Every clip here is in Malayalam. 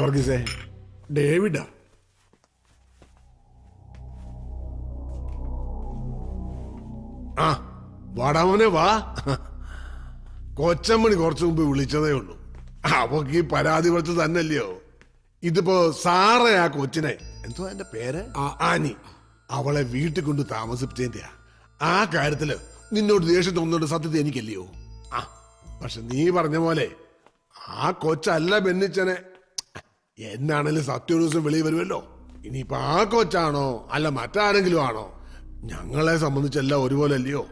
വർഗീസേ ഡേവിഡാ. ആ വാടാമോനെ വാ. കൊച്ചമ്മണി കുറച്ചു മുമ്പ് വിളിച്ചതേ ഉള്ളൂ. അവക്ക് ഈ പരാതി കൊടുത്ത് തന്നല്ലയോ ഇതിപ്പോ സാറേ ആ കൊച്ചിനെ. എന്തോ എന്റെ പേര്? ആനി. അവളെ വീട്ടിൽ കൊണ്ട് താമസിപ്പിച്ചതിന്റെയാ. ആ കാര്യത്തിൽ നിന്നോട് ദേഷ്യം തോന്നുന്നുണ്ട് സത്യത്തെ എനിക്കല്ലയോ? ആ പക്ഷെ നീ പറഞ്ഞ പോലെ ആ കൊച്ചല്ല ബെന്നിച്ചനെ. എന്നാണേലും സത്യ ഒരു ദിവസം വെളിയിൽ വരുമല്ലോ. ഇനിയിപ്പൊ ആ കൊച്ചാണോ അല്ല മറ്റാരെങ്കിലും ആണോ? ഞങ്ങളെ സംബന്ധിച്ചെല്ലാം ഒരുപോലെ അല്ലയോ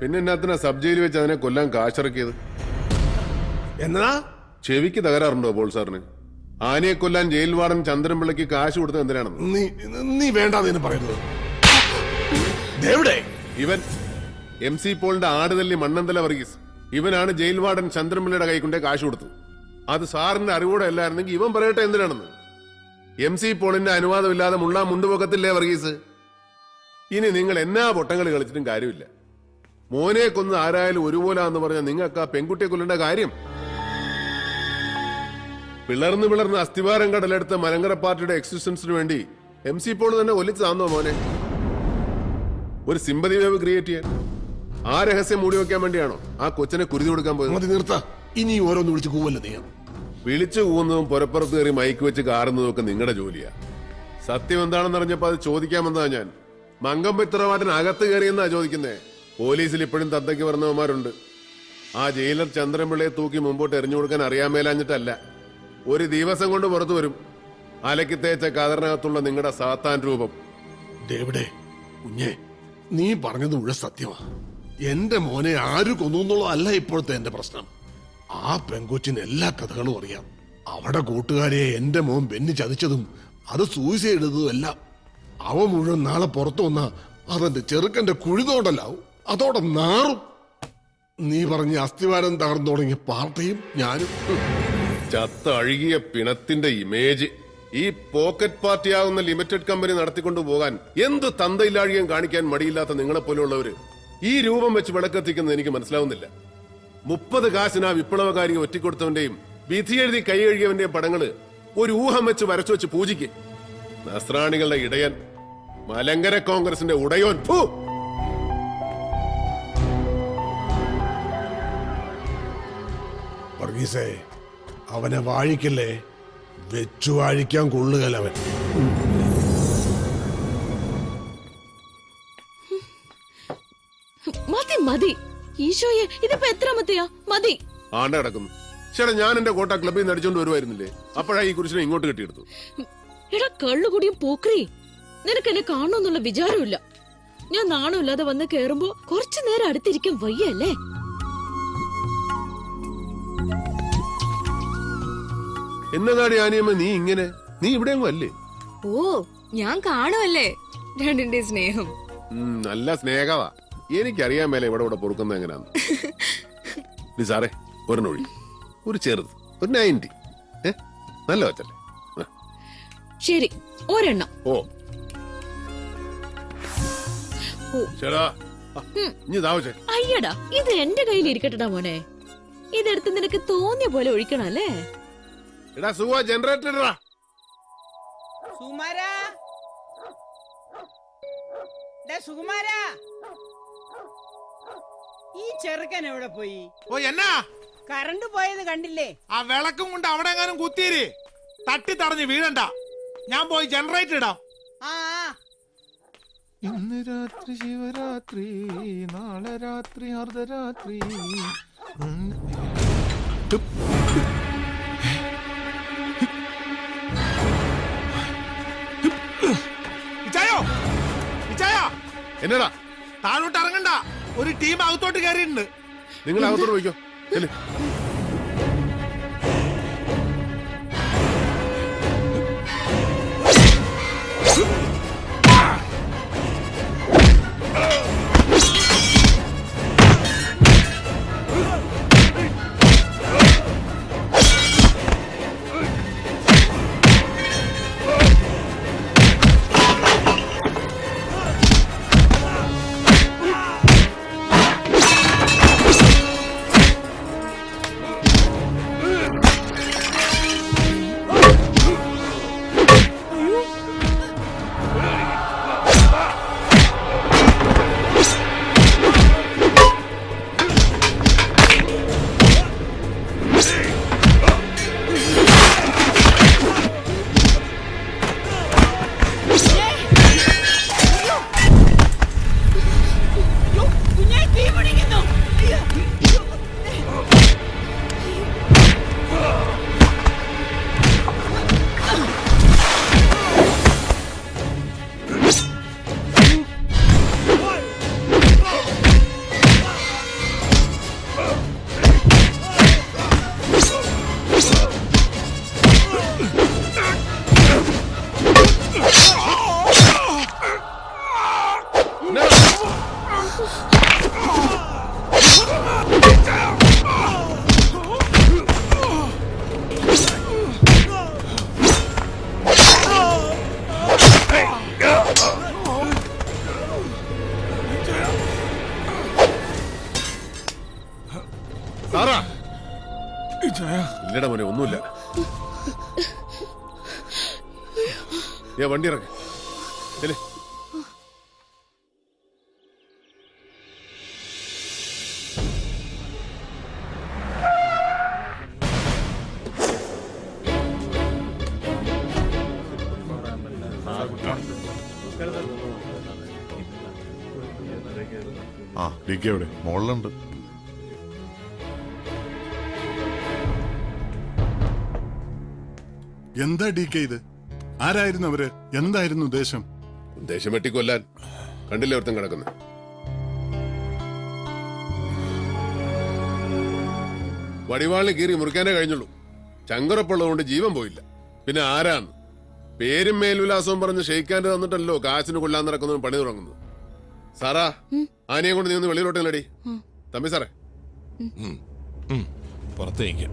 പിന്നെ എന്നാത്തിനാ സബ് ജയിലിൽ വെച്ച് അതിനെ കൊല്ലാൻ കാശിറക്കിയത്? എന്നാ? ചെവിക്ക് തകരാറുണ്ടോ പോൾ സാറിന്? ആനയെ കൊല്ലാൻ ജയിൽ വാർഡൻ ചന്ദ്രൻപിള്ളയ്ക്ക് കാശ് കൊടുത്തത് എന്തിനാണെന്ന്? നീ നീ വേണ്ട പറയുന്നത്. ഇവൻ എം സി പോളിന്റെ ആടുതല്ലി മണ്ണന്തല വർഗീസ്. ഇവനാണ് ജയിൽ വാർഡൻ ചന്ദ്രൻപിള്ളയുടെ കൈക്കൊണ്ടേ കാശ് കൊടുത്തത്. അത് സാറിന്റെ അറിവോടെ അല്ലായിരുന്നെങ്കിൽ ഇവൻ പറയട്ടെ എന്തിനാണെന്ന്? എം സി പോളിന്റെ അനുവാദമില്ലാതെ മുള്ളാ മുണ്ടുപൊക്കത്തില്ലേ വർഗീസ്? ഇനി നിങ്ങൾ എന്നാ പൊട്ടങ്ങൾ കളിച്ചിട്ടും കാര്യമില്ല. മോനെ കൊന്ന് ആരായാലും ഒരുപോലാന്ന് പറഞ്ഞാൽ നിങ്ങൾക്ക് ആ പെൺകുട്ടിയെ കൊല്ലേണ്ട കാര്യം? പിളർന്ന് പിളർന്ന് അസ്ഥിവാരം കടലെടുത്ത മലങ്കര പാർട്ടിയുടെ എക്സിസ്റ്റൻസിന് വേണ്ടി എം സി പോൾ തന്നെ ഒലിച്ചതാന്നോ മോനെ? ഒരു സിമ്പതി വേവ് ക്രിയേറ്റ് ചെയ്യാൻ. ആ രഹസ്യം മൂടി വെക്കാൻ വേണ്ടിയാണോ ആ കൊച്ചിനെ കുരുതി കൊടുക്കാൻ പോയത്? നിർത്ത. ഇനി ഓരോന്ന് വിളിച്ച് കൂവല്ല നീ വിളിച്ചു കൂവുന്നതും പുറപ്പുറത്ത് കയറി മൈക്ക് വെച്ച് കാറുന്നതും ഒക്കെ നിങ്ങളുടെ ജോലിയാ. സത്യം എന്താണെന്ന് അറിഞ്ഞപ്പോ അത് ചോദിക്കാമെന്നാ ഞാൻ. മങ്കമ്പ പിത്രവാട്ടൻ അകത്ത് കയറിയെന്നാ ചോദിക്കുന്നേ. പോലീസിൽ ഇപ്പോഴും തത്തയ്ക്ക് പറഞ്ഞവന്മാരുണ്ട്. ആ ജയിലർ ചന്ദ്രൻപിള്ളയെ തൂക്കി മുമ്പോട്ട് എറിഞ്ഞു കൊടുക്കാൻ അറിയാൻ മേലാഞ്ഞിട്ടല്ല ഒരു ദിവസം കൊണ്ട് പുറത്തു വരും. അലക്കി തേച്ച കതറിനകത്തുള്ള നിങ്ങളുടെ സാത്താൻ രൂപം. ദേവിടെ കുഞ്ഞേ നീ പറഞ്ഞത് മുഴുവൻ സത്യമാ. എന്റെ മോനെ ആര് കൊന്നു എന്നുള്ളതല്ല ഇപ്പോഴത്തെ എന്റെ പ്രശ്നം. ആ പെങ്കൊച്ചിന് എല്ലാ കഥകളും അറിയാം. അവിടെ കൂട്ടുകാരെ എന്റെ മോൻ ബെന്നി ചതിച്ചതും അത് സൂയിസൈഡ് ചെയ്തതും എല്ലാം അവ മുഴുവൻ നാളെ പുറത്തു വന്ന അതെന്റെ ചെറുക്കന്റെ കുഴിതോടല്ലാവും അതോടെ നാറും. നീ പറഞ്ഞ അസ്ഥിവാരം തകർന്നു തുടങ്ങിയ പാർട്ടിയും ഞാനും. ചത്ത അഴുകിയ പിണത്തിന്റെ ഇമേജ് ഈ പോക്കറ്റ് പാർട്ടിയാവുന്ന ലിമിറ്റഡ് കമ്പനി നടത്തിക്കൊണ്ടു പോകാൻ എന്ത് തന്തയില്ലാഴികം കാണിക്കാൻ മടിയില്ലാത്ത നിങ്ങളെ പോലെയുള്ളവര് ഈ രൂപം വെച്ച് വിളക്കെത്തിക്കുന്നത് എനിക്ക് മനസ്സിലാവുന്നില്ല. മുപ്പത് കാശിന് ആ വിപ്ലവകാരിയെ ഒറ്റിക്കൊടുത്തവന്റെയും വിധി എഴുതി കൈ കഴുകിയവന്റെയും പടങ്ങൾ ഒരു ഊഹം വെച്ച് വരച്ചു വെച്ച് പൂജിക്ക്. നസ്രാണികളുടെ ഇടയൻ മലങ്കര കോൺഗ്രസിന്റെ ഉടയോൻ ഭൂ വർഗീസേ അവനെ വാഴിക്കല്ലേ? വെച്ചു വാഴിക്കാൻ കൊള്ളുകലവൻ. മതി മതി. ഈശോയെ ഇതിപ്പോ എത്രാമത്തെയാ മതി. ആണ്ട കിടക്കുന്നു. ചേട്ടാ ഞാൻ എന്റെ കോട്ട ക്ലബിൽ നിന്ന് അടിച്ചോണ്ട് വരുമായിരുന്നില്ലേ അപ്പോഴാ ഈ കുരിശിനെ ഇങ്ങോട്ട് കെട്ടിയെടുത്തു. എടാ കള്ളുകൂടിയും പോക്രി. നിനക്ക് എന്നെ കാണണമെന്നുള്ള വിചാരമില്ല ഞാൻ നാണമില്ലാതെ വന്ന് കേറുമ്പോ കുറച്ചു നേരം അടുത്തിരിക്കാൻ വയ്യല്ലേ? എന്നതാടി ആനിയമ്മ നീ ഇങ്ങനെ? നീ ഇവിടെ അല്ലേ? ഓ ഞാൻ കാണുമല്ലേ രണ്ടിന്റെ സ്നേഹം. നല്ല സ്നേഹവാ. എനിക്കറിയാൻ മേലെ ഇവിടെ ഇവിടെ പൊറുക്കുന്നത് എങ്ങനെയാന്ന്. സാറേ ഒരെണ്ണൊഴി ഒരു ചെറുത് ഒരു നയന്റി. ഏ? നല്ല വച്ചല്ലേ? ശരി ഒരെണ്ണം. ഓ. അയ്യടാ ഇത് എന്റെ കയ്യിൽ ഇരിക്കട്ടടാ മോനെ. ഇതെടുത്ത് നിനക്ക് തോന്നിയ പോലെ ഒഴിക്കണം അല്ലേ? എടാ സുവ ജനറേറ്റർ സുകുമാരാ സുകുമാരാ. ഈ ചെറുക്കൻ എവിടെ പോയി? ഓ എന്നാ? കറണ്ട് പോയത് കണ്ടില്ലേ? ആ വിളക്കും കൊണ്ട് അവിടെ എങ്ങാനും കുത്തിയിര്. തട്ടി തടഞ്ഞ് വീഴണ്ട. ഞാൻ പോയി ജനറേറ്റർ ഇടാം. ആ ആ. ഇന്ന് രാത്രി ശിവരാത്രി നാളെ രാത്രി അർദ്ധരാത്രി. എന്നാ ഇച്ചായോ? ഇച്ചായ? എന്നടാ? താഴോട്ട് ഇറങ്ങണ്ട. ഒരു ടീം അകത്തോട്ട് കയറിയിട്ടുണ്ട്. നിങ്ങൾ അകത്തോട്ട് പോയിക്കോ. വണ്ടി ഇറങ്ങ ആ ഡി എവിടെ? മുകളിലുണ്ട് എന്താ ഡി കെ ഇത്? ആരായിരുന്നു അവർ? എന്തായിരുന്നു ഉദ്ദേശം? ഉദ്ദേശം വെട്ടിക്കൊല്ലാൻ. കണ്ടില്ലേ ഒരുത്തം കിടക്കുന്നത് വടിവാളിൽ കീറി മുറിക്കാനേ കഴിഞ്ഞുള്ളൂ. ചങ്കറപ്പുള്ളതുകൊണ്ട് ജീവൻ പോയില്ല. പിന്നെ ആരാണ്? പേരും മേൽവിലാസവും പറഞ്ഞ് ഷെയ്ക്കാന്റെ തന്നിട്ടല്ലോ കാശിന് കൊല്ലാൻ നടക്കുന്നതും പണി തുടങ്ങുന്നു സാറാ ആനയെ കൊണ്ട് നീ ഒന്ന് വെളിയിലോട്ടെ നടി. തമ്പി സാറേ. പുറത്തേക്ക്.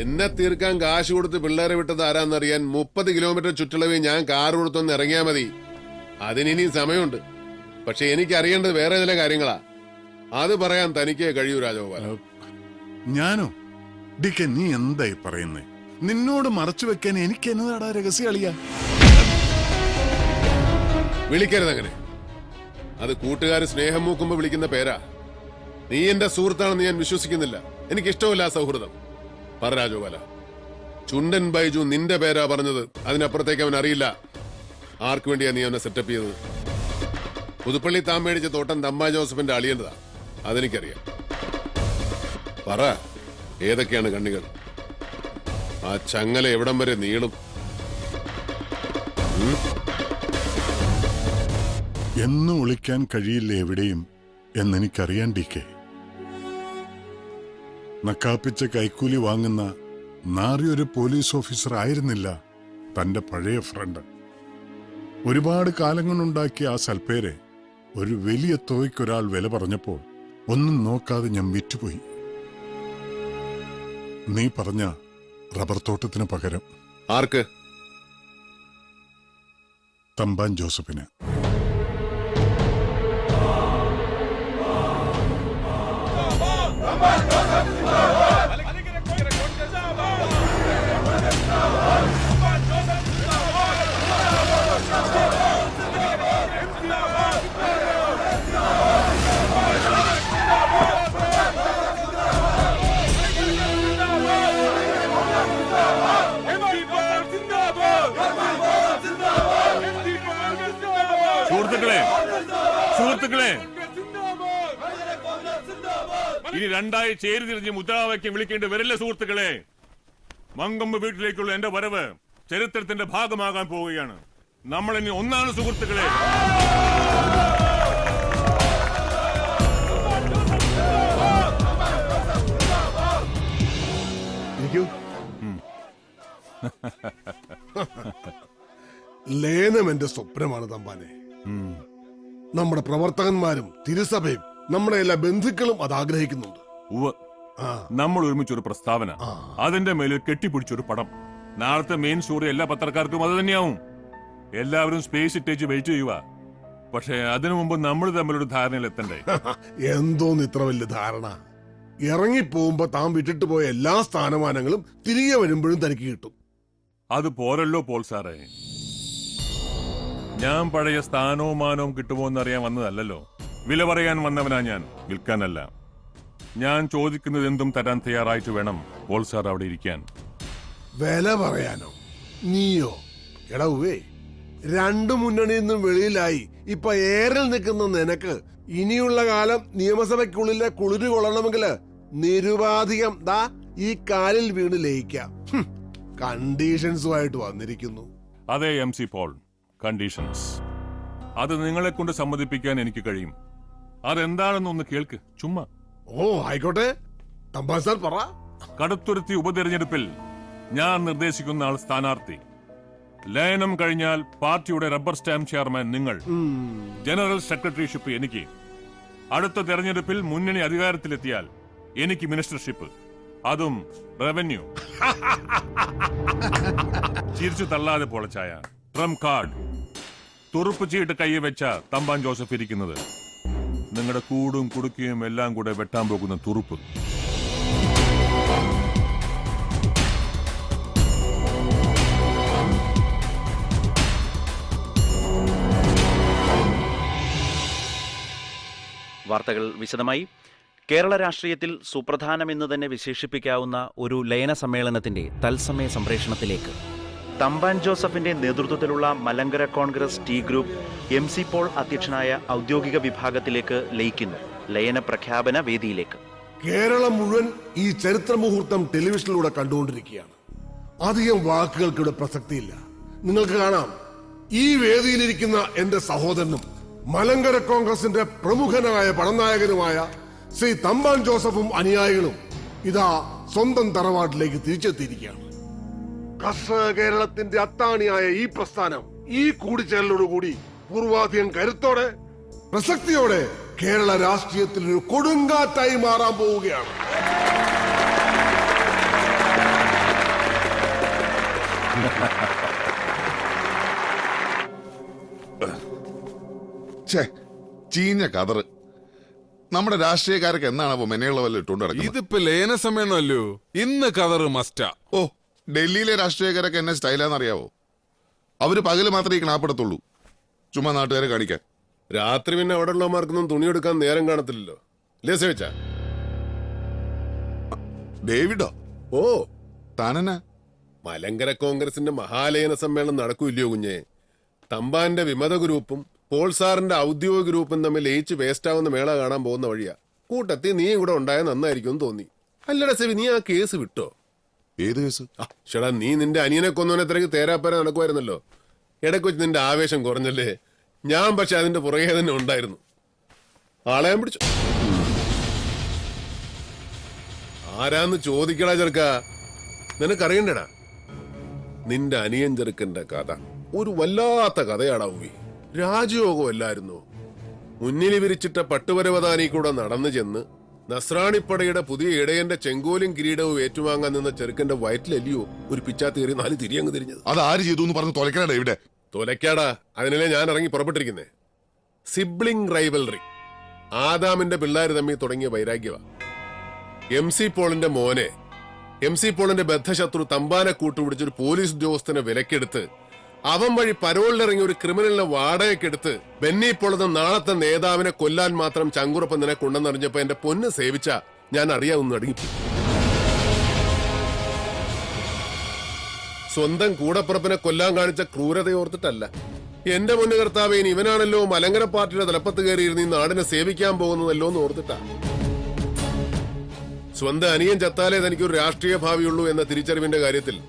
എന്നെ തീർക്കാൻ കാശ് കൊടുത്ത് പിള്ളേരെ വിട്ടത് ആരാന്നറിയാൻ മുപ്പത് കിലോമീറ്റർ ചുറ്റളവിൽ ഞാൻ കാർ കൊടുത്തൊന്ന് ഇറങ്ങിയാ മതി. അതിനിനി സമയമുണ്ട്. പക്ഷെ എനിക്ക് അറിയേണ്ടത് വേറെ ചില കാര്യങ്ങളാ. അത് പറയാൻ തനിക്കേ കഴിയൂ രാജഗോപാല ഞാനോ? ഡിക്കെ നീ എന്തായി പറയുന്നേ? നിന്നോട് മറച്ചു വെക്കാൻ എനിക്ക് എന്നതാടാ രഹസ്യ കളിയ വിളിക്കരുത് അങ്ങനെ. അത് കൂട്ടുകാർ സ്നേഹം മൂക്കുമ്പോ വിളിക്കുന്ന പേരാ. നീ എന്റെ സുഹൃത്താണെന്ന് ഞാൻ വിശ്വസിക്കുന്നില്ല. എനിക്ക് ഇഷ്ടമില്ല ആ സൗഹൃദം. പറ രാജഗോപാല ചുണ്ടൻ ബൈജു നിന്റെ പേരാ പറഞ്ഞത്. അതിനപ്പുറത്തേക്ക് അവൻ അറിയില്ല. ആർക്കു വേണ്ടിയാ നീ അവനെ സെറ്റപ്പ് ചെയ്തത്? പുതുപ്പള്ളി താൻ മേടിച്ച തോട്ടം തമ്മ ജോസഫിന്റെ അളിയേണ്ടതാ അതെനിക്കറിയാം. പറ ഏതൊക്കെയാണ് കണ്ണികൾ? ആ ചങ്ങല എവിടം വരെ നീളും? എന്നും ഒളിക്കാൻ കഴിയില്ല എവിടെയും എന്നെനിക്കറിയാൻ ഡി കെ. നക്കാപ്പിച്ച കൈക്കൂലി വാങ്ങുന്ന നാറിയൊരു പോലീസ് ഓഫീസർ ആയിരുന്നില്ല തന്റെ പഴയ ഫ്രണ്ട്. ഒരുപാട് കാലങ്ങളുണ്ടാക്കിയ ആ സൽപ്പേരെ ഒരു വലിയ തുകയ്ക്കൊരാൾ വില പറഞ്ഞപ്പോൾ ഒന്നും നോക്കാതെ ഞാൻ വിറ്റുപോയി. നീ പറഞ്ഞ റബ്ബർ തോട്ടത്തിന് പകരം ആർക്ക്? തമ്പാൻ ജോസഫിന്. സുഹൃത്തുക്കളെ ഇനി രണ്ടായി ചേരി തിരിഞ്ഞ് മുദ്രാവാക്യം വിളിക്കേണ്ടി വരില്ല സുഹൃത്തുക്കളെ. മങ്കമ്പ് വീട്ടിലേക്കുള്ള എന്റെ വരവ് ചരിത്രത്തിന്റെ ഭാഗമാകാൻ പോവുകയാണ്. നമ്മൾ ഇനി ഒന്നാണ് സുഹൃത്തുക്കളെ. ലേനം എന്റെ സ്വപ്നമാണ് തമ്പാനെ. നമ്മുടെ പ്രവർത്തകന്മാരും തിരുസഭയും നമ്മുടെ എല്ലാ ബന്ധുക്കളും അത് ആഗ്രഹിക്കുന്നുണ്ട്. നമ്മൾ ഒരുമിച്ചൊരു പ്രസ്താവന. അതിന്റെ മേലിൽ കെട്ടിപ്പിടിച്ചൊരു പടം. നാളത്തെ മെയിൻ സ്റ്റോറി എല്ലാ പത്രക്കാർക്കും അത് തന്നെയാവും. എല്ലാവരും സ്പേസ് ഇട്ടേച്ച് വെയിറ്റ് ചെയ്യുക. പക്ഷേ അതിനു മുമ്പ് നമ്മൾ തമ്മിലൊരു ധാരണയിൽ എത്തണ്ടേ? എന്തോന്ന് ഇത്ര വലിയ ധാരണ? ഇറങ്ങി ഇറങ്ങിപ്പോകുമ്പോ താൻ വിട്ടിട്ട് പോയ എല്ലാ സ്ഥാനമാനങ്ങളും തിരികെ വരുമ്പോഴും തനിക്ക് കിട്ടും. അത് പോരല്ലോ പോൾ സാറേ. ഞാൻ പഴയ സ്ഥാനവും മാനവും കിട്ടുമോ എന്നറിയാൻ വന്നതല്ലല്ലോ. വില പറയാൻ വന്നവനാ ഞാൻ. വിൽക്കാനല്ല. ഞാൻ ചോദിക്കുന്നത് എന്തും തരാൻ തയ്യാറായിട്ട് വേണം. പോൾ സാർ അവിടെ ഇരിക്കാൻ. വില പറയാനോ? നീയോ? എടവേ രണ്ടു മുന്നണിയിൽ നിന്നും വെളിയിലായി. ഇപ്പൊ ഏറിൽ നിൽക്കുന്ന നിനക്ക് ഇനിയുള്ള കാലം നിയമസഭയ്ക്കുള്ളിലെ കുളിരു കൊള്ളണമെങ്കിൽ നിരുപാധികം ദാ ഈ കാലിൽ വീണ് ലയിക്കാം. കണ്ടീഷൻസുമായിട്ട് വന്നിരിക്കുന്നു. അതെ എം സി പോൾ. കണ്ടീഷൻസ്. അത് നിങ്ങളെ കൊണ്ട് സമ്മതിപ്പിക്കാൻ എനിക്ക് കഴിയും. അതെന്താണെന്ന് ഒന്ന് കേൾക്ക്. ചുമ്മാ. ഓ ആയിക്കോട്ടെ. പറ. കടുത്തുരുത്തി ഉപതെരഞ്ഞെടുപ്പിൽ ഞാൻ നിർദ്ദേശിക്കുന്ന ആൾ സ്ഥാനാർത്ഥി. ലയനം കഴിഞ്ഞാൽ പാർട്ടിയുടെ റബ്ബർ സ്റ്റാമ്പ് ചെയർമാൻ നിങ്ങൾ. ജനറൽ സെക്രട്ടറിഷിപ്പ് എനിക്ക്. അടുത്ത തെരഞ്ഞെടുപ്പിൽ മുന്നണി അധികാരത്തിലെത്തിയാൽ എനിക്ക് മിനിസ്റ്റർഷിപ്പ്. അതും റവന്യൂ. ചിരിച്ചു തള്ളാതെ പോളച്ചായ ട്രം കാർഡ്. തുറുപ്പ് ചീട്ട് കൈ വെച്ച തമ്പാൻ ജോസഫ് ഇരിക്കുന്നത്. നിങ്ങളുടെ കൂടും കുടുക്കിയും എല്ലാം കൂടെ വെട്ടാൻ പോകുന്ന തുറുപ്പ്. വാർത്തകൾ വിശദമായി. കേരള രാഷ്ട്രീയത്തിൽ സുപ്രധാനമെന്ന് തന്നെ വിശേഷിപ്പിക്കാവുന്ന ഒരു ലയന സമ്മേളനത്തിന്റെ തത്സമയ സംപ്രേഷണത്തിലേക്ക്. തമ്പാൻ ജോസഫിന്റെ നേതൃത്വത്തിലുള്ള Malankara Congress T group M C Paul അധ്യക്ഷനായ ഔദ്യോഗിക വിഭാഗത്തിലേക്ക് ലയിക്കുന്നു. ലയന പ്രഖ്യാപന വേദിയിലേക്ക്. കേരളം മുഴുവൻ ഈ ചരിത്ര മുഹൂർത്തം ടെലിവിഷനിലൂടെ കണ്ടുകൊണ്ടിരിക്കുകയാണ്. അധികം വാക്കുകൾക്കിവിടെ പ്രസക്തിയില്ല. നിങ്ങൾക്ക് കാണാം ഈ വേദിയിലിരിക്കുന്ന എന്റെ സഹോദരനും മലങ്കര കോൺഗ്രസിന്റെ പ്രമുഖനായ പടനായകനുമായ ശ്രീ തമ്പാൻ ജോസഫും അനുയായികളും ഇതാ സ്വന്തം തറവാട്ടിലേക്ക് തിരിച്ചെത്തിയിരിക്കുകയാണ്. കർഷക കേരളത്തിന്റെ അത്താണിയായ ഈ പ്രസ്ഥാനം ഈ കൂടിച്ചേരലോടുകൂടി പൂർവാധികം കരുത്തോടെ പ്രസക്തിയോടെ കേരള രാഷ്ട്രീയത്തിൽ ഒരു കൊടുങ്കാറ്റായി മാറാൻ പോവുകയാണ്. ഛേ ചീഞ്ഞ കതറ് നമ്മുടെ രാഷ്ട്രീയക്കാരൊക്കെ എന്നാണ് മെനയുള്ള വല്ല ഇട്ടുകൊണ്ട് ഇതിപ്പോ ലേന സമയമല്ലോ ഇന്ന് കതറ് മസ്റ്റാ. ഓ ഡൽഹിയിലെ രാഷ്ട്രീയക്കാരൊക്കെ എന്നെ സ്റ്റൈലാന്ന് അറിയാവോ അവർ പകൽ മാത്രമേ ഈ കണാപ്പെടുത്തുള്ളൂ. ചുമ്മാ നാട്ടുകാരെ കാണിക്കാൻ. രാത്രി പിന്നെ അവിടെ ഉള്ളവർക്കൊന്നും തുണി എടുക്കാൻ നേരം കാണത്തില്ലല്ലോ. ഇല്ലേ സേവിച്ച? ഡേവിഡോ? ഓ. താനെന്നാ? മലങ്കര കോൺഗ്രസിന്റെ മഹാലയന സമ്മേളനം നടക്കൂല്ലയോ കുഞ്ഞെ? തമ്പാന്റെ വിമത ഗ്രൂപ്പും പോൾ സാറിന്റെ ഔദ്യോഗിക ഗ്രൂപ്പും തമ്മിൽ ലയിച്ച് വേസ്റ്റാവുന്ന മേള കാണാൻ പോകുന്ന വഴിയാ. കൂട്ടത്തിൽ നീ കൂടെ ഉണ്ടായ നന്നായിരിക്കും തോന്നി. അല്ലടാ സെവി നീ ആ കേസ് വിട്ടോ? ഏത് കേസ്? ചേടാ നീ നിന്റെ അനിയനെ കൊന്നവനെ തിരക്ക് തേരാപ്പേര നടക്കുമായിരുന്നല്ലോ. ഇടയ്ക്ക് വെച്ച് നിന്റെ ആവേശം കുറഞ്ഞല്ലേ? ഞാൻ പക്ഷെ അതിന്റെ പുറകെ തന്നെ ഉണ്ടായിരുന്നു. ആളെ പിടിച്ചു. ആരാന്ന് ചോദിക്കടാ ചെറുക്ക. നിനക്കറിയണ്ടടാ? നിന്റെ അനിയൻ ചെറുക്കന്റെ കഥ ഒരു വല്ലാത്ത കഥയാടാ ഉവി രാജയോഗമല്ലായിരുന്നു മുന്നിൽ വിരിച്ചിട്ട പട്ടുപരവതാനി കൂടെ നടന്നു ചെന്ന് നസ്രാണിപ്പടയുടെ പുതിയ ഇടയന്റെ ചെങ്കോലും കിരീടവും ഏറ്റുവാങ്ങാൻ നിന്ന ചെറുക്കന്റെ വയറ്റിലല്ലയോ ഒരു പിച്ചാത്തേറി നാല് തിരിയങ്ങ് തിരിഞ്ഞത്. അത് ആര് ചെയ്തു എന്ന് പറഞ്ഞ് തുലക്കണ ഇവിടെ? തൊലക്കാടാ അതിനല്ലേ ഞാൻ ഇറങ്ങി പുറപ്പെട്ടിരിക്കുന്നേ. Sibling rivalry. ആദാമിന്റെ പിള്ളേര് തമ്മിൽ തുടങ്ങിയ വൈരാഗ്യവ. എം സി പോളിന്റെ മോനെ എം സി പോളിന്റെ ബദ്ധശത്രു തമ്പാനെ കൂട്ടുപിടിച്ച് ഒരു പോലീസ് ഉദ്യോഗസ്ഥനെ വിലക്കെടുത്ത് അവൻ വഴി പരോളിലിറങ്ങി ഒരു ക്രിമിനലിനെ വാടകയ്ക്കെടുത്ത് ബെന്നി പോളെന്ന നാളത്തെ നേതാവിനെ കൊല്ലാൻ മാത്രം ചങ്കുറപ്പ് നിന്നെ കൊണ്ടെന്നറിഞ്ഞപ്പോ എന്റെ പൊന്ന് സേവിച്ച ഞാൻ അറിയാവുന്ന അടങ്ങി സ്വന്തം കൂടപ്പുറപ്പിനെ കൊല്ലാൻ കാണിച്ച ക്രൂരതയോർത്തിട്ടല്ല എന്റെ മുന്നു ഇനി ഇവനാണല്ലോ മലങ്കര പാർട്ടിയുടെ തലപ്പത്ത് കയറിയിരുന്ന് ഈ നാടിനെ സേവിക്കാൻ പോകുന്നതല്ലോ എന്ന് ഓർത്തിട്ടാ. സ്വന്തം അനിയൻ ചത്താലേ തനിക്കൊരു രാഷ്ട്രീയ ഭാവിയുള്ളൂ എന്ന തിരിച്ചറിവിന്റെ കാര്യത്തിൽ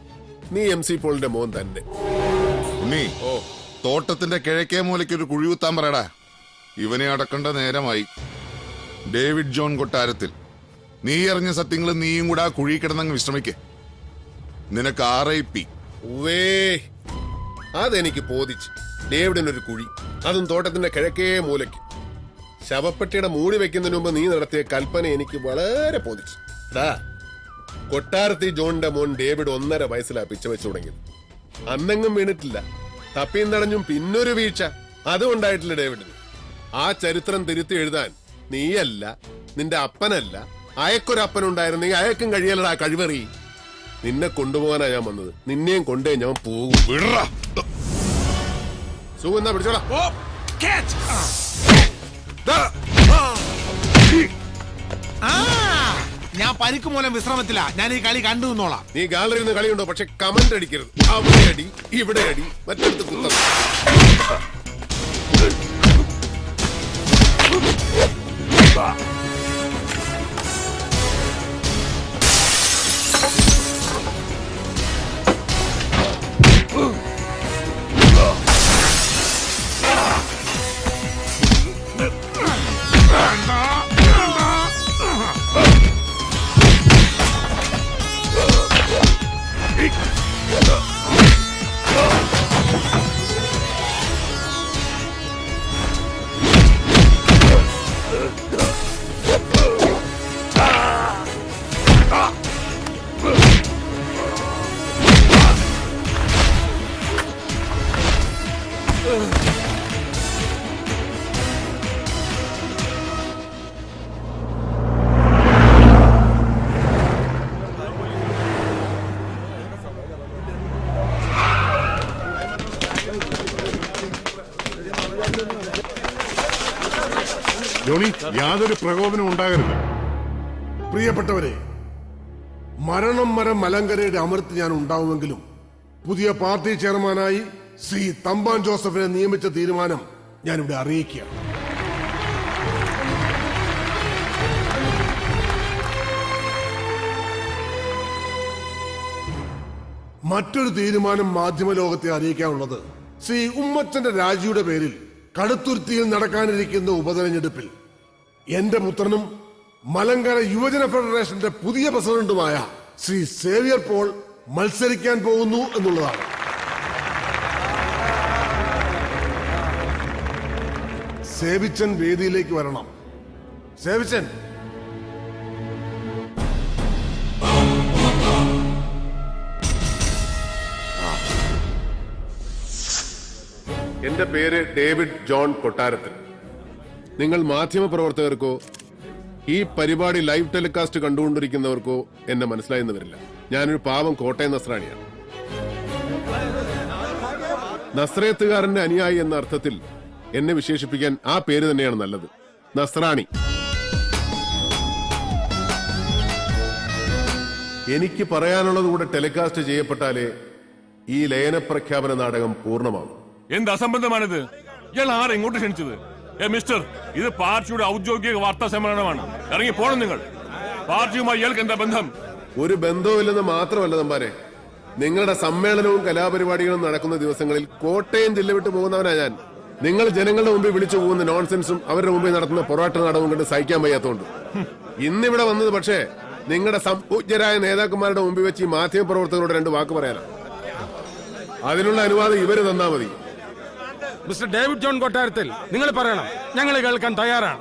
നീ എം സി പോളിന്റെ മോൻ തന്നെ. ഉണ്ണി ഓ. തോട്ടത്തിന്റെ കിഴക്കേ മൂലയ്ക്ക് ഒരു കുഴി കുത്താൻ പറയടാ. ഇവനെ അടക്കേണ്ട നേരമായി. ഡേവിഡ് ജോൺ കൊട്ടാരത്തിൽ. നീ എറിഞ്ഞ സത്യങ്ങൾ നീയും കൂടെ ആ കുഴി കിടന്നങ്ങ് വിശ്രമിക്കേ. നിനക്ക് ആർ ഐ പി ഉവേ അതെനിക്ക് പോതിച്ച് ഡേവിഡിനൊരു കുഴി. അതും തോട്ടത്തിന്റെ കിഴക്കേ മൂലയ്ക്ക്. ശവപ്പെട്ടിയുടെ മൂടി വെക്കുന്നതിന് മുമ്പ് നീ നടത്തിയ കൽപ്പന എനിക്ക് വളരെ പോതിച്ചു കൊട്ടാരത്തി ജോണിന്റെ മോൻ ഡേവിഡ് ഒന്നര വയസ്സിലാ പിച്ച വെച്ചു തുടങ്ങിയത്. അന്നെങ്ങും വീണിട്ടില്ല. തപ്പിയും തടഞ്ഞും പിന്നൊരു വീഴ്ച. അതും ഉണ്ടായിട്ടില്ല ഡേവിഡിന് ആ ചരിത്രം തിരുത്തി എഴുതാൻ നീയല്ല നിന്റെ അപ്പനല്ല അയക്കൊരപ്പനുണ്ടായിരുന്നെങ്കിൽ അയക്കും കഴിയലടാ കഴിവറി. നിന്നെ കൊണ്ടുപോകാനാ ഞാൻ വന്നത്. നിന്നെയും കൊണ്ടേ ഞാൻ പോകും. സുഖം എന്നാ പിടിച്ചോടാ ആ. ഞാൻ പരിക്ക് മൂലം വിശ്രമത്തില്ല ഞാൻ ഈ കളി കണ്ടു നിന്നോളാം. നീ ഗാലറി നിന്ന് കളിയുണ്ടോ? പക്ഷെ കമന്റ് അടിക്കരുത്. അവിടെ അടി ഇവിടെ അടി മറ്റടുത്ത് കുത്തം യാതൊരു പ്രകോപനം ഉണ്ടാകരുത്. പ്രിയപ്പെട്ടവരെ മരണം മരം മലങ്കരയുടെ അമൃത്ത് ഞാൻ ഉണ്ടാവുമെങ്കിലും പുതിയ പാർട്ടി ചെയർമാനായി ശ്രീ തമ്പാൻ ജോസഫിനെ നിയമിച്ച തീരുമാനം ഞാനിവിടെ അറിയിക്കുക മറ്റൊരു തീരുമാനം മാധ്യമ ലോകത്തെ അറിയിക്കാനുള്ളത് ശ്രീ ഉമ്മച്ചന്റെ രാജിയുടെ പേരിൽ കടുത്തുരുത്തിയിൽ നടക്കാനിരിക്കുന്ന ഉപതെരഞ്ഞെടുപ്പിൽ എന്റെ പുത്രനും മലങ്കര യുവജന ഫെഡറേഷന്റെ പുതിയ പ്രസിഡന്റുമായ ശ്രീ സേവിയർ പോൾ മത്സരിക്കാൻ പോകുന്നു എന്നുള്ളതാണ്. സേവിച്ചൻ വേദിയിലേക്ക് വരണം. സേവിച്ചൻ. എന്റെ പേര് ഡേവിഡ് ജോൺ കൊട്ടാരത്തിൽ. നിങ്ങൾ മാധ്യമപ്രവർത്തകർക്കോ ഈ പരിപാടി ലൈവ് ടെലികാസ്റ്റ് കണ്ടുകൊണ്ടിരിക്കുന്നവർക്കോ എന്നെ മനസ്സിലായെന്ന് വരില്ല. ഞാനൊരു പാവം കോട്ടയം നസ്രാണിയാണ്. നസ്രയത്തുകാരന്റെ അനുയായി എന്ന അർത്ഥത്തിൽ എന്നെ വിശേഷിപ്പിക്കാൻ ആ പേര് തന്നെയാണ് നല്ലത്. നസ്രാണി. എനിക്ക് പറയാനുള്ളത് കൂടെ ടെലികാസ്റ്റ് ചെയ്യപ്പെട്ടാലേ ഈ ലയന പ്രഖ്യാപന നാടകം പൂർണമാകും എന്താ അസംബന്ധമാണിത്? ഇയാൾ ആരെങ്ങോട്ട് ക്ഷണിച്ചത്? ഏ മിസ്റ്റർ ഇത് പാർട്ടിയുടെ ഔദ്യോഗിക വാർത്താ സമ്മേളനമാണ്. ഇറങ്ങി പോണം നിങ്ങൾ. പാർട്ടിയുമായി ഇയാൾക്ക് എന്താ ബന്ധം? ഒരു ബന്ധവുമില്ലെന്ന് മാത്രമല്ല തമ്പാനെ. നിങ്ങളുടെ സമ്മേളനവും കലാപരിപാടികളും നടക്കുന്ന ദിവസങ്ങളിൽ കോട്ടയം ജില്ല വിട്ടു പോകുന്നവനാ ഞാൻ. നിങ്ങൾ ജനങ്ങളുടെ മുമ്പിൽ വിളിച്ചു പോകുന്ന നോൺസെൻസും അവരുടെ മുമ്പിൽ നടത്തുന്ന പൊറാട്ട നാടവും കണ്ട് സഹിക്കാൻ വയ്യാത്തോണ്ട്. ഇന്നിവിടെ വന്നത് പക്ഷേ നിങ്ങളുടെ സംപൂജ്യരായ നേതാക്കന്മാരുടെ മുമ്പിൽ വെച്ച് ഈ മാധ്യമപ്രവർത്തകരോട് രണ്ട് വാക്ക് പറയാനാണ് അതിനുള്ള അനുവാദം ഇവർ തന്നാ മതി. മിസ്റ്റർ ഡേവിഡ് ജോൺ കൊട്ടാരത്തിൽ നിങ്ങൾ പറയണം ഞങ്ങൾ കേൾക്കാൻ തയ്യാറാണ്.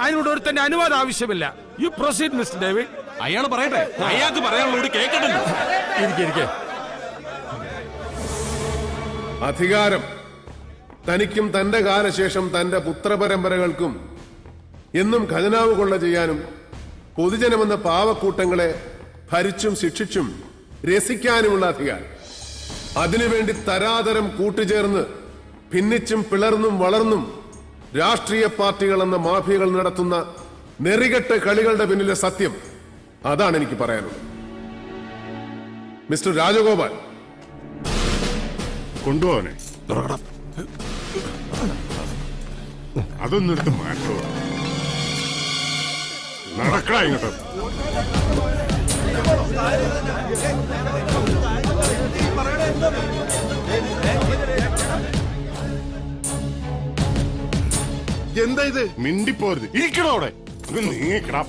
അതിനോട് ഒരുത്തന്റെ അനുവാദം ആവശ്യമില്ല. യു പ്രൊസീഡ് മിസ്റ്റർ ഡേവിഡ് അയാൾ പറയട്ടെ. അയാൾക്ക് പറയാനുള്ള കേൾക്കണ്ടല്ലോ ഇരിക്കെ. അധികാരം തനിക്കും തന്റെ കാലശേഷം തന്റെ പുത്രപരമ്പരകൾക്കും എന്നും ഖജനാവ് കൊള്ള ചെയ്യാനും പൊതുജനമെന്ന പാവക്കൂട്ടങ്ങളെ ഭരിച്ചും ശിക്ഷിച്ചും രസിക്കാനുമുള്ള അധികാരം. അതിനുവേണ്ടി തരാതരം കൂട്ടുചേർന്ന് ഭിന്നിച്ചും പിളർന്നും വളർന്നും രാഷ്ട്രീയ പാർട്ടികൾ എന്ന മാഫിയകൾ നടത്തുന്ന നെറികെട്ട് കളികളുടെ പിന്നിലെ സത്യം അതാണ് എനിക്ക് പറയാനുള്ളത്. മിസ്റ്റർ രാജഗോപാൽ. കൊണ്ടുപോവനെ. അതൊന്നും എടുത്ത് മാറ്റോ. നടക്കടാ ഇങ്ങോട്ട്. എന്താ ഇത്? മിണ്ടിപ്പോരുത്. ഇരിക്കണോ അവിടെ? ഇത് നീങ്ങിക്കടാ.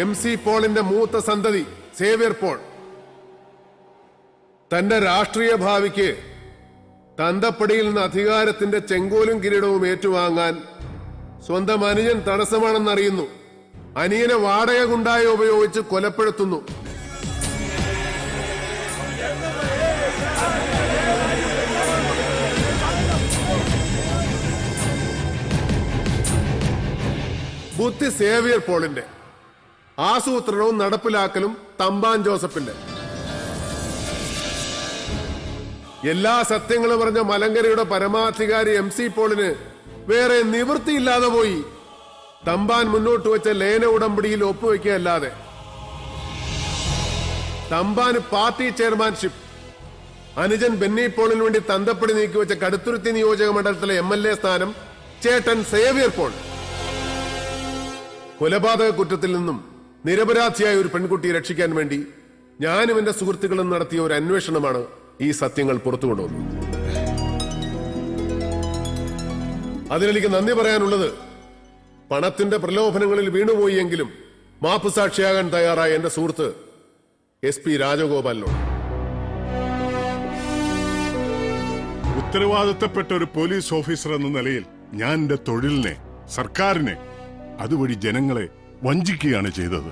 എം സി പോളിന്റെ മൂത്ത സന്തതി സേവിയർ പോൾ. തന്റെ രാഷ്ട്രീയ ഭാവിക്ക് തന്തപ്പടിയിൽ നിന്ന് അധികാരത്തിന്റെ ചെങ്കോലും കിരീടവും ഏറ്റുവാങ്ങാൻ സ്വന്തം അനുജൻ തടസ്സമാണെന്നറിയുന്നു. അനിയനെ വാടക കുണ്ടായി ഉപയോഗിച്ച് കൊലപ്പെടുത്തുന്നു. ബുദ്ധി സേവിയർ പോളിന്റെ ആസൂത്രണവും നടപ്പിലാക്കലും തമ്പാൻ ജോസഫിന്റെ. എല്ലാ സത്യങ്ങളും പറഞ്ഞ മലങ്കരയുടെ പരമാധികാരി എം സി പോളിന് വേറെ നിവൃത്തിയില്ലാതെ പോയി തമ്പാൻ മുന്നോട്ട് വെച്ച ലയന ഉടമ്പടിയിൽ ഒപ്പുവെക്കുകയല്ലാതെ. തമ്പാൻ പാർട്ടി ചെയർമാൻഷിപ്പ് അനുജൻ ബെന്നി പോളിന് വേണ്ടി തന്തപ്പടി നീക്കിവെച്ച കടുത്തുരുത്തി നിയോജക മണ്ഡലത്തിലെ എം എൽ എ സ്ഥാനം ചേട്ടൻ സേവിയർ പോൾ. കൊലപാതക കുറ്റത്തിൽ നിന്നും നിരപരാധിയായ ഒരു പെൺകുട്ടിയെ രക്ഷിക്കാൻ വേണ്ടി ഞാനും എന്റെ സുഹൃത്തുക്കളും നടത്തിയ ഒരു അന്വേഷണമാണ് ഈ സത്യങ്ങൾ പുറത്തു കൊണ്ടുവന്നു. അതിനെനിക്ക് നന്ദി പറയാനുള്ളത് പണത്തിന്റെ പ്രലോഭനങ്ങളിൽ വീണുപോയി എങ്കിലും മാപ്പ് സാക്ഷിയാകാൻ തയ്യാറായ എന്റെ സുഹൃത്ത് എസ് പി രാജഗോപാലിനോട്. ഉത്തരവാദിത്തപ്പെട്ട ഒരു പോലീസ് ഓഫീസർ എന്ന നിലയിൽ ഞാൻ എന്റെ തൊഴിലിനെ സർക്കാരിനെ അതുവഴി ജനങ്ങളെ വഞ്ചിക്കുകയാണ് ചെയ്തത്.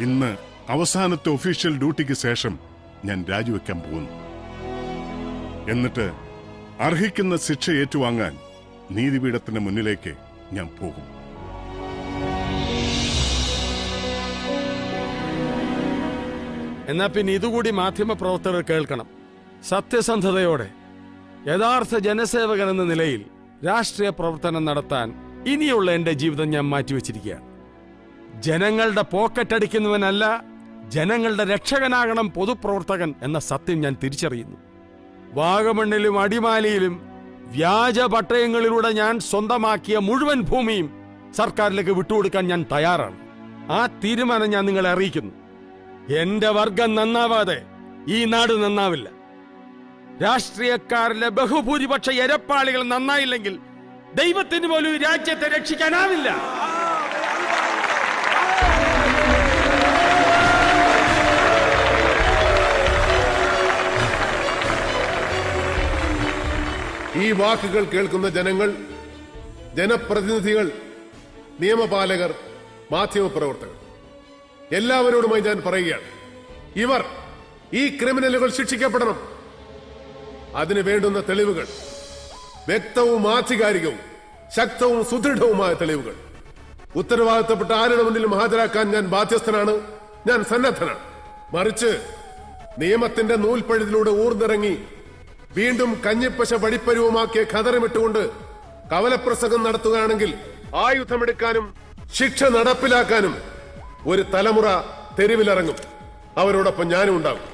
ഇന്ന് അവസാനത്തെ ഒഫീഷ്യൽ ഡ്യൂട്ടിക്ക് ശേഷം ഞാൻ രാജിവെക്കാൻ പോകുന്നു. എന്നിട്ട് അർഹിക്കുന്ന ശിക്ഷ ഏറ്റുവാങ്ങാൻ നീതിപീഠത്തിന് മുന്നിലേക്ക് ഞാൻ പോകും. എന്നാ പിന്നെ ഇതുകൂടി മാധ്യമപ്രവർത്തകർ കേൾക്കണം. സത്യസന്ധതയോടെ യഥാർത്ഥ ജനസേവകൻ എന്ന നിലയിൽ രാഷ്ട്രീയ പ്രവർത്തനം നടത്താൻ ഇനിയുള്ള എന്റെ ജീവിതം ഞാൻ മാറ്റിവെച്ചിരിക്കുകയാണ്. ജനങ്ങളുടെ പോക്കറ്റ് അടിക്കുന്നവനല്ല ജനങ്ങളുടെ രക്ഷകനാകണം പൊതുപ്രവർത്തകൻ എന്ന സത്യം ഞാൻ തിരിച്ചറിയുന്നു. വാഗമണ്ണിലും അടിമാലിയിലും വ്യാജ പട്ടയങ്ങളിലൂടെ ഞാൻ സ്വന്തമാക്കിയ മുഴുവൻ ഭൂമിയും സർക്കാരിലേക്ക് വിട്ടുകൊടുക്കാൻ ഞാൻ തയ്യാറാണ്. ആ തീരുമാനം ഞാൻ നിങ്ങളെ അറിയിക്കുന്നു. എന്റെ വർഗം നന്നാവാതെ ഈ നാട് നന്നാവില്ല. രാഷ്ട്രീയക്കാരിലെ ബഹുഭൂരിപക്ഷ എരപ്പാളികൾ നന്നായില്ലെങ്കിൽ ദൈവത്തിന് പോലും രാജ്യത്തെ രക്ഷിക്കാനാവില്ല. ഈ വാക്കുകൾ കേൾക്കുന്ന ജനങ്ങൾ ജനപ്രതിനിധികൾ നിയമപാലകർ മാധ്യമപ്രവർത്തകർ എല്ലാവരോടുമായി ഞാൻ പറയുകയാണ്. ഇവർ ഈ ക്രിമിനലുകൾ ശിക്ഷിക്കപ്പെടണം. അതിന് വേണ്ടുന്ന തെളിവുകൾ വ്യക്തവും ആധികാരികവും ശക്തവും സുദൃഢവുമായ തെളിവുകൾ. ഉത്തരവാദിത്തപ്പെട്ട ആരുടെ മുന്നിൽ ഹാജരാക്കാൻ ഞാൻ ബാധ്യസ്ഥനാണ്. ഞാൻ സന്നദ്ധനാണ്. മറിച്ച് നിയമത്തിന്റെ നൂൽപ്പഴുതിലൂടെ ഊർന്നിറങ്ങി വീണ്ടും കഞ്ഞിപ്പശ വടിപ്പരുവമാക്കിയ ഖതറുമിട്ടുകൊണ്ട് കവലപ്രസംഗം നടത്തുകയാണെങ്കിൽ ആയുധമെടുക്കാനും ശിക്ഷ നടപ്പിലാക്കാനും ഒരു തലമുറ തെരുവിലിറങ്ങും. അവരോടൊപ്പം ഞാനും ഉണ്ടാകും